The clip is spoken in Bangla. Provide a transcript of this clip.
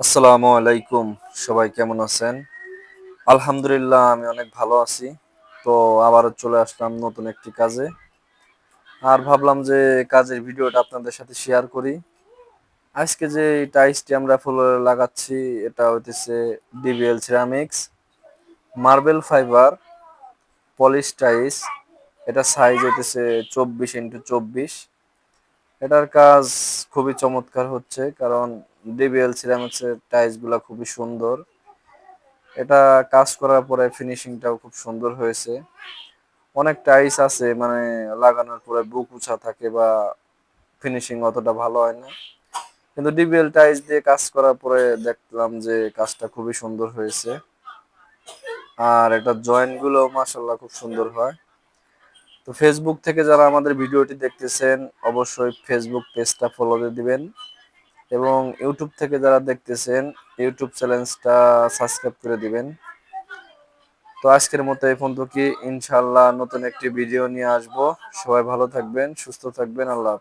আসসালামু আলাইকুম। সবাই কেমন আছেন? আলহামদুলিল্লাহ, আমি অনেক ভালো আছি। তো আবারও চলে আসলাম নতুন একটি কাজে। আর ভাবলাম যে কাজের ভিডিওটা আপনাদের সাথে শেয়ার করি। আজকে যে টাইসটি আমরা ফ্লোরে লাগাচ্ছি, এটা হইতেছে DBL ceramics. Marble fibre polish tiles এটা সাইজ হইতেছে চব্বিশ ইন্টু চব্বিশ। এটার কাজ খুবই চমৎকার হচ্ছে, কারণ ডিবিএল সিরামিক্সের টাইলসগুলো খুবই সুন্দর। এটা কাজ করার পরে ফিনিশিংটাও খুব সুন্দর হয়েছে। অনেক টাইলস আছে মানে লাগানোর পরে বুক উঁচা থাকে বা ফিনিশিং অতটা ভালো হয় না। কিন্তু ডিবিএল টাইলস দিয়ে কাজ করার পরে দেখলাম যে কাজটা খুবই সুন্দর হয়েছে। আর এটা জয়েন্টগুলো মাসাল্লাহ খুব সুন্দর হয়। তো ফেসবুক থেকে যারা আমাদের ভিডিওটি দেখতেছেন, অবশ্যই ফেসবুক পেজটা ফলো দিয়ে দিবেন এবং ইউটিউব থেকে যারা দেখতেছেন ইউটিউব চ্যানেলটা সাবস্ক্রাইব করে দিবেন। তো আজকের মতো এই পর্যন্ত কি ইনশাল্লাহ নতুন একটি ভিডিও নিয়ে আসব। সবাই ভালো থাকবেন, সুস্থ থাকবেন। আল্লাহ।